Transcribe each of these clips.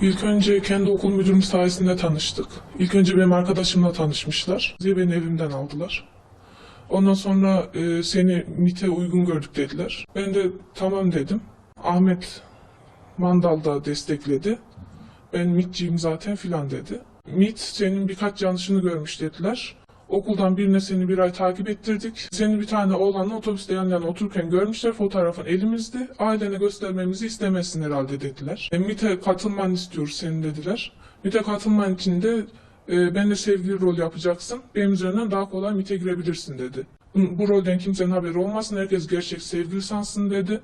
İlk önce kendi okul müdürüm sayesinde tanıştık. İlk önce benim arkadaşımla tanışmışlar. Diye beni evimden aldılar. Ondan sonra e, seni MIT'e uygun gördük dediler. Ben de tamam dedim. Ahmet Mandal da destekledi. Ben MIT'ciyim zaten filan dedi. MIT senin birkaç yanlışını görmüş dediler. Okuldan birine seni bir ay takip ettirdik. Seni bir tane oğlanla otobüste yan yana otururken görmüşler. Fotoğrafın elimizde. Ailene göstermemizi istemezsin herhalde dediler. E, MIT'e katılman istiyoruz senin dediler. MIT'e katılman için de e, benimle sevgili rol yapacaksın. Benim üzerinden daha kolay MIT'e girebilirsin dedi. Bu rolden kimsenin haberi olmasın. Herkes gerçek sevgili sansın dedi.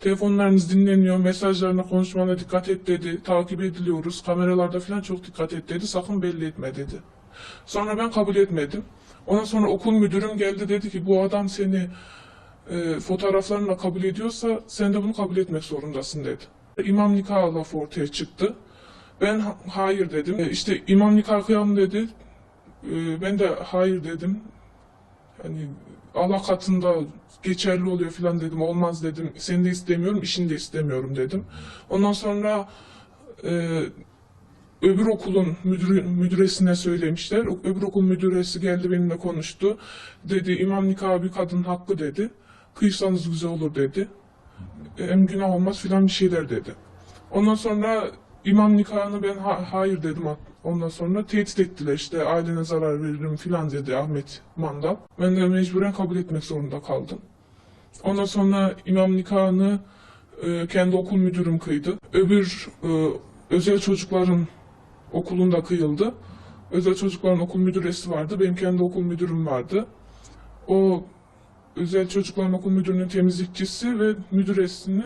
Telefonlarınız dinleniyor, mesajlarına, konuşmana dikkat et dedi. Takip ediliyoruz, kameralarda falan çok dikkat et dedi. Sakın belli etme dedi. Sonra ben kabul etmedim. Ondan sonra okul müdürüm geldi dedi ki bu adam seni e, fotoğraflarına kabul ediyorsa sen de bunu kabul etmek zorundasın dedi. İmam nikahı lafı ortaya çıktı. Ben ha- hayır dedim. E, işte imam nikah kıyalım dedi. E, ben de hayır dedim. Hani Allah katında geçerli oluyor falan dedim. Olmaz dedim. Seni de istemiyorum, işini de istemiyorum dedim. Ondan sonra e, öbür okulun müdürü, müdüresine söylemişler. Öbür okul müdüresi geldi benimle konuştu. Dedi imam nikahı bir kadın hakkı dedi. Kıysanız güzel olur dedi. E, Hem günah olmaz filan bir şeyler dedi. Ondan sonra imam nikahını ben ha- hayır dedim. Ondan sonra tehdit ettiler işte ailene zarar veririm filan dedi Ahmet Mandal. Ben de mecburen kabul etmek zorunda kaldım. Ondan sonra imam nikahını e, kendi okul müdürüm kıydı. Öbür e, özel çocukların okulunda kıyıldı. Özel çocukların okul müdüresi vardı. Benim kendi okul müdürüm vardı. O özel çocukların okul müdürünün temizlikçisi ve müdüresinin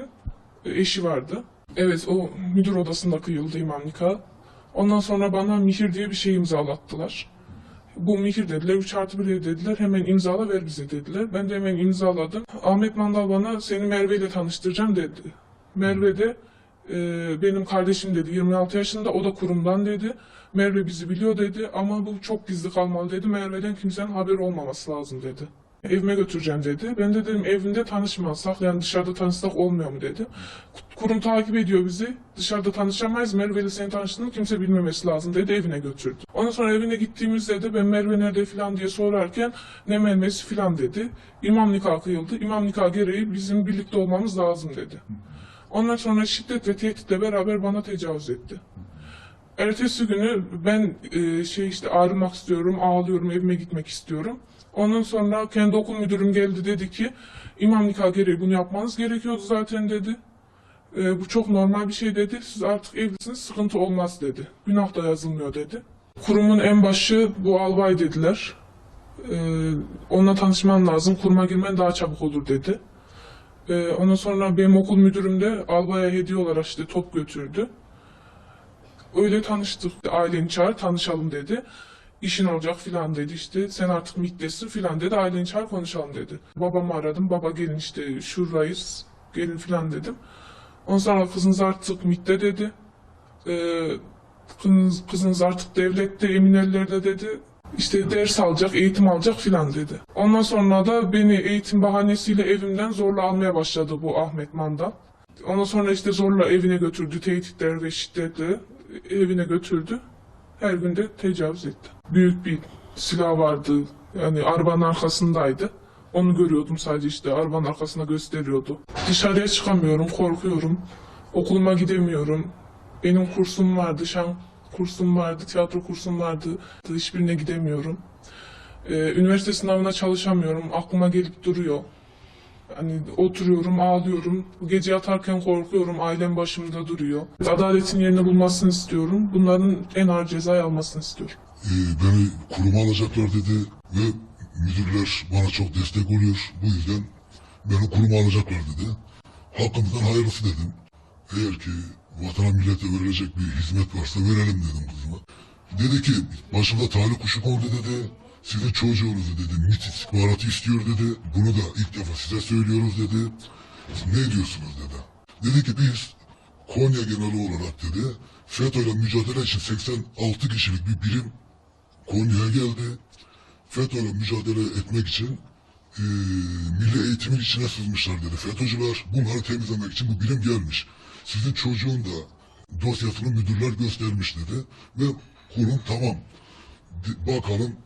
eşi vardı. Evet o müdür odasında kıyıldı imam nikahı. Ondan sonra bana mihir diye bir şey imzalattılar. Bu mihir dediler, 3 artı 1 ev dediler, hemen imzala ver bize dediler. Ben de hemen imzaladım. Ahmet Mandal bana seni Merve ile tanıştıracağım dedi. Merve de e, benim kardeşim dedi, 26 yaşında, o da kurumdan dedi. Merve bizi biliyor dedi ama bu çok gizli kalmalı dedi. Merve'den kimsenin haberi olmaması lazım dedi. Evime götüreceğim dedi. Ben de dedim evinde tanışmazsak yani dışarıda tanışsak olmuyor mu dedi. Kurum takip ediyor bizi. Dışarıda tanışamayız. Merve ile seni tanıştığını kimse bilmemesi lazım dedi. Evine götürdü. Ondan sonra evine gittiğimizde de ben Merve nerede falan diye sorarken ne Merve'si falan dedi. İmam nikahı kıyıldı. İmam nikahı gereği bizim birlikte olmamız lazım dedi. Ondan sonra şiddet ve tehditle beraber bana tecavüz etti. Ertesi günü ben e, şey işte ağrımak istiyorum, ağlıyorum, evime gitmek istiyorum. Ondan sonra kendi okul müdürüm geldi dedi ki imam nikah gereği bunu yapmanız gerekiyordu zaten dedi. E, bu çok normal bir şey dedi. Siz artık evlisiniz sıkıntı olmaz dedi. Günah da yazılmıyor dedi. Kurumun en başı bu albay dediler. E, onunla tanışman lazım. Kuruma girmen daha çabuk olur dedi. E, ondan sonra benim okul müdürüm de albaya hediye olarak işte top götürdü. Öyle tanıştık. Aileni çağır tanışalım dedi. İşin olacak filan dedi işte. Sen artık MİT'tesin filan dedi. Aileni çağır konuşalım dedi. Babamı aradım. Baba gelin işte şuradayız. Gelin filan dedim. Ondan sonra kızınız artık MİT'te dedi. Ee, kızınız, kızınız artık devlette emin ellerde dedi. İşte ders alacak, eğitim alacak filan dedi. Ondan sonra da beni eğitim bahanesiyle evimden zorla almaya başladı bu Ahmet Mandal. Ondan sonra işte zorla evine götürdü, tehditler ve şiddetle evine götürdü. Her gün de tecavüz etti. Büyük bir silah vardı, yani arabanın arkasındaydı. Onu görüyordum sadece işte arabanın arkasına gösteriyordu. Dışarıya çıkamıyorum, korkuyorum. Okuluma gidemiyorum. Benim kursum vardı, şan kursum vardı, tiyatro kursum vardı. Hiçbirine gidemiyorum. Ee, üniversite sınavına çalışamıyorum, aklıma gelip duruyor. Hani oturuyorum, ağlıyorum. Gece yatarken korkuyorum, ailem başımda duruyor. Adaletin yerini bulmasını istiyorum. Bunların en ağır cezayı almasını istiyorum. Ee, beni kuruma alacaklar dedi ve müdürler bana çok destek oluyor. Bu yüzden beni kuruma alacaklar dedi. Hakkımızdan hayırlısı dedim. Eğer ki vatana millete verilecek bir hizmet varsa verelim dedim kızıma. Dedi ki başımda talih kuşu kondu dedi. Sizin çocuğunuzu dedi MİT istihbaratı istiyor dedi. Bunu da ilk defa size söylüyoruz dedi. Ne diyorsunuz dedi. Dedi ki biz Konya geneli olarak dedi FETÖ'yle mücadele için 86 kişilik bir birim Konya'ya geldi. FETÖ'yle mücadele etmek için eee milli eğitimin içine sızmışlar dedi FETÖ'cüler. Bunları temizlemek için bu birim gelmiş. Sizin çocuğun da dosyasını müdürler göstermiş dedi. Ve kurum tamam bakalım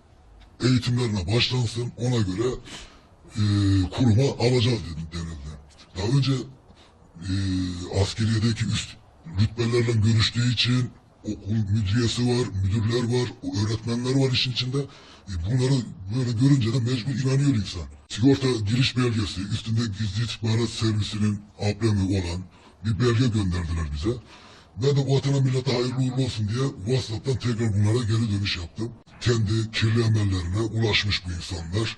eğitimlerine başlansın ona göre e, kuruma alacağız dedi denildi. Daha önce e, askeriyedeki üst rütbelerle görüştüğü için okul müdüriyesi var, müdürler var, öğretmenler var işin içinde. E, bunları böyle görünce de mecbur inanıyor insan. Sigorta giriş belgesi, üstünde gizli istihbarat servisinin ablemi olan bir belge gönderdiler bize. Ben de vatana millete hayırlı uğurlu olsun diye WhatsApp'tan tekrar bunlara geri dönüş yaptım. Kendi kirli emellerine ulaşmış bu insanlar.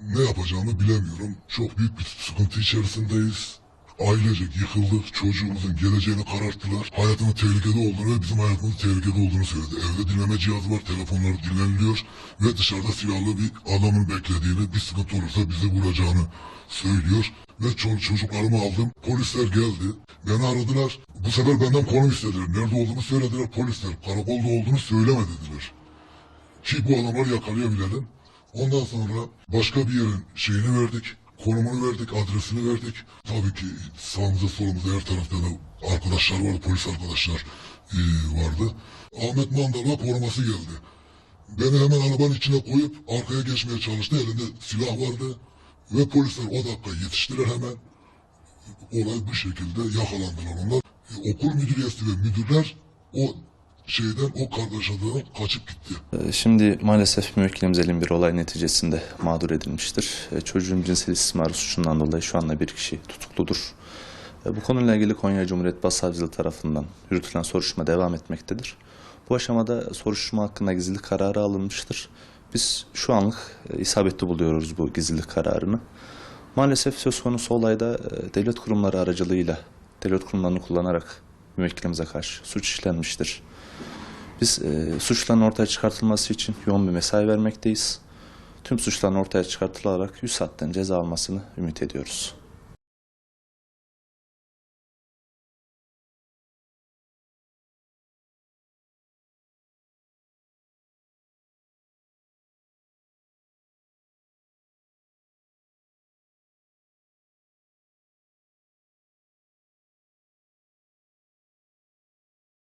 Ne yapacağımı bilemiyorum. Çok büyük bir sıkıntı içerisindeyiz. Ailecek yıkıldık. Çocuğumuzun geleceğini kararttılar. Hayatının tehlikede olduğunu ve bizim hayatımızın tehlikede olduğunu söyledi. Evde dinleme cihazı var. Telefonları dinleniliyor. Ve dışarıda silahlı bir adamın beklediğini, bir sıkıntı olursa bizi vuracağını söylüyor. Ve ço- çocuklarımı aldım. Polisler geldi. Beni aradılar. Bu sefer benden konum istediler. Nerede olduğunu söylediler polisler. Karakolda olduğunu söyleme dediler. Ki bu adamları yakalayabilelim. Ondan sonra başka bir yerin şeyini verdik. Konumunu verdik, adresini verdik. Tabii ki sağımızda solumuzda her tarafta da arkadaşlar vardı, polis arkadaşlar eee, vardı. Ahmet Mandal'a koruması geldi. Beni hemen arabanın içine koyup arkaya geçmeye çalıştı. Elinde silah vardı. Ve polisler o dakika yetiştiler hemen. Olay bu şekilde yakalandılar onlar. E, okul müdüriyesi ve müdürler o şeyden, o kargaşadan kaçıp gitti. Ee, Şimdi maalesef müvekkilimiz elin bir olay neticesinde mağdur edilmiştir. Ee, Çocuğun cinsel istismarı suçundan dolayı şu anda bir kişi tutukludur. Ee, Bu konuyla ilgili Konya Cumhuriyet Başsavcılığı tarafından yürütülen soruşturma devam etmektedir. Bu aşamada soruşturma hakkında gizlilik kararı alınmıştır. Biz şu anlık e, isabetli buluyoruz bu gizlilik kararını. Maalesef söz konusu olayda e, devlet kurumları aracılığıyla, devlet kurumlarını kullanarak müvekkilimize karşı suç işlenmiştir. Biz e, suçların ortaya çıkartılması için yoğun bir mesai vermekteyiz. Tüm suçların ortaya çıkartılarak 100 saatten ceza almasını ümit ediyoruz.